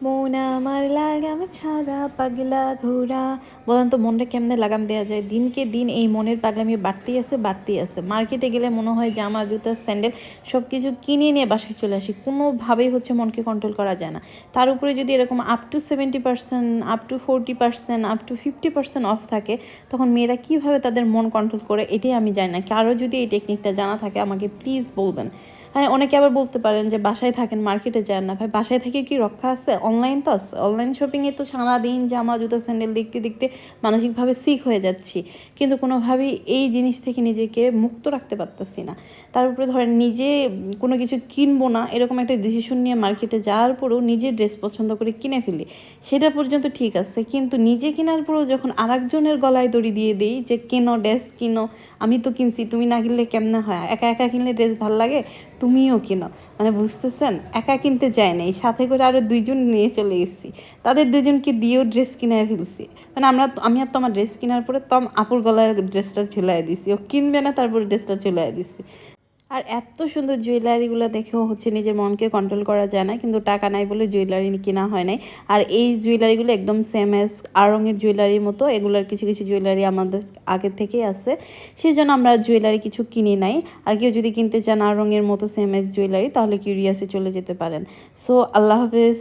মন আমার লাগাম ছাড়া, পাগলা ঘোরা বলেন তো, মনটা কেমনে লাগাম দেওয়া যায়? দিনকে দিন এই মনের পাগলামি বাড়তেই আছে বাড়তেই আছে। মার্কেটে গেলে মনে হয় জামা, জুতা, স্যান্ডেল সব কিছু কিনে নিয়ে বাসায় চলে আসি। কোনোভাবেই হচ্ছে মনকে কন্ট্রোল করা যায় না। তার উপরে যদি এরকম up to seventy percent up to forty percent up to fifty percent off থাকে, তখন মেয়েরা কীভাবে তাদের মন কন্ট্রোল করে, এটাই আমি জানি না। কারও যদি এই টেকনিকটা জানা থাকে, আমাকে প্লিজ বলবেন। হ্যাঁ অনেকে আবার বলতে পারেন যে, বাসায় থাকেন মার্কেটে যান না। ভাই, বাসায় থেকে কি রক্ষা আছে? অনলাইন তো অনলাইন শপিংয়ে তো সারাদিন জামা, জুতা স্যান্ডেল দেখতে দেখতে মানসিকভাবে সিক হয়ে যাচ্ছি। কিন্তু কোনোভাবেই এই জিনিস থেকে নিজেকে মুক্ত রাখতে পারতেছি না। তার উপরে ধরেন নিজে কোনো কিছু কিনবো না, এরকম একটা ডিসিশন নিয়ে মার্কেটে যাওয়ার পরেও নিজে ড্রেস পছন্দ করে কিনে ফেলি, সেটা পর্যন্ত ঠিক আছে। কিন্তু নিজে কেনার পরেও যখন আরেকজনের গলায় দড়ি দিয়ে দিই যে, কেনো ড্রেস কিনো, আমি তো কিনছি, তুমি না কিনলে কেমনে হয়? একা একা কিনলে ড্রেস ভালো লাগে? তুমিও কিনো। মানে বুঝতেছেন? একা কিনতে যায় নাই সাথে করে আরও দুইজন নিয়ে চলে এসেছি। তাদের দুজনকে দিয়েও ড্রেস কিনে ফেলছি। মানে আমরা আমি আর তোমার ড্রেস কেনার পরে তম আপুর গলায় ড্রেসটা ঝুলাই দিছি। ও কিনবে না, তারপরে ড্রেসটা ঝুলাই দিছি। আর এত সুন্দর জুয়েলারিগুলো দেখেও হচ্ছে নিজের মনকে কন্ট্রোল করা যায় না, কিন্তু টাকা নাই বলে জুয়েলারি কেনা হয় নাই। আর এই জুয়েলারিগুলো একদম সেম এস আড়ঙের জুয়েলারির মতো, এগুলোর কিছু কিছু জুয়েলারি আমাদের আগে থেকেই আছে। সেই জন্য আমরা জুয়েলারি কিছু কিনি নাই। আর কেউ যদি কিনতে চান আড়ঙের মতো সেম এস জুয়েলারি, তাহলে কিউরিয়াসে চলে যেতে পারেন। সো আল্লাহ হাফেজ।